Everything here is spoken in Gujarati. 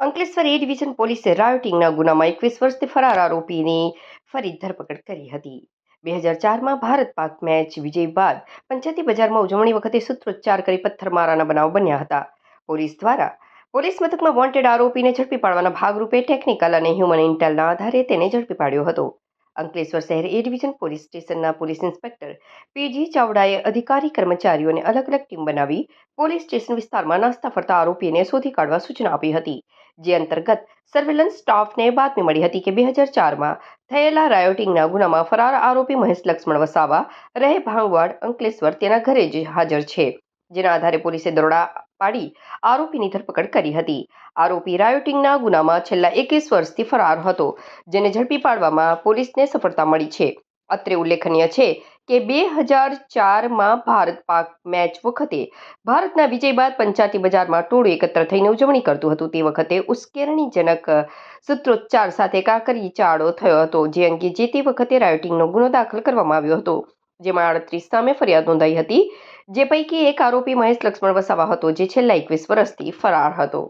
અંકલેશ્વર એ ડિવિઝન પોલીસે રાયોટિંગના ગુનામાં એકવીસ વર્ષથી ફરાર આરોપીની ફરી ધરપકડ કરી હતી. બે હજાર ચારમાં ભારત પાક મેચ વિજય બાદ પંચાયતી બજારમાં ઉજવણી વખતે સૂત્રોચ્ચાર કરી પથ્થરમારાના બનાવ બન્યા હતા. પોલીસ દ્વારા પોલીસ મથકમાં વોન્ટેડ આરોપીને ઝડપી પાડવાના ભાગરૂપે ટેકનિકલ અને હ્યુમન ઇન્ટેલના આધારે તેને ઝડપી પાડ્યો હતો. અંકલેશ્વર શહેર એ ડિવિઝન પોલીસ સ્ટેશનના પોલીસ ઇન્સ્પેક્ટર પીજી ચાવડાએ અધિકારી કર્મચારીઓને અલગ અલગ ટીમ બનાવી પોલીસ સ્ટેશન વિસ્તારમાં નાસ્તા ફરતા આરોપીને શોધી કાઢવા સૂચના આપી હતી. જે અંતર્ગત સર્વેલન્સ સ્ટાફને બાતમી મળી હતી કે બે હજાર ચારમાં થયેલા રાયોટિંગના ગુનામાં ફરાર આરોપી મહેશ લક્ષ્મણ વસાવા, રહે ભાંગવાડ, અંકલેશ્વર તેના ઘરે જ હાજર છે. જેના આધારે પોલીસે દરોડા પાડી આરોપીની ધરપકડ કરી હતી. આરોપી રાયોટિંગના ગુનામાં છેલ્લા એકવીસ વર્ષથી ફરાર હતો, જેને ઝડપી પાડવામાં પોલીસને સફળતા મળી છે. અત્રે ઉલ્લેખનીય છે કે બે હજાર ચારમાં ભારત પાક મેચ વખતે ભારતના વિજય બાદ પંચાયતી બજારમાં ટોળું એકત્ર થઈને ઉજવણી કરતું હતું. તે વખતે ઉશ્કેરણીજનક સૂત્રોચ્ચાર સાથે કાકરી ચાળો થયો હતો, જે અંગે જે તે વખતે રાયોટિંગનો ગુનો દાખલ કરવામાં આવ્યો હતો. જેમાં આડત્રીસ સામે ફરિયાદ નોંધાઈ હતી, જે પૈકી એક આરોપી મહેશ લક્ષ્મણ વસાવા હતો, જે છેલ્લા એકવીસ વર્ષથી ફરાર હતો.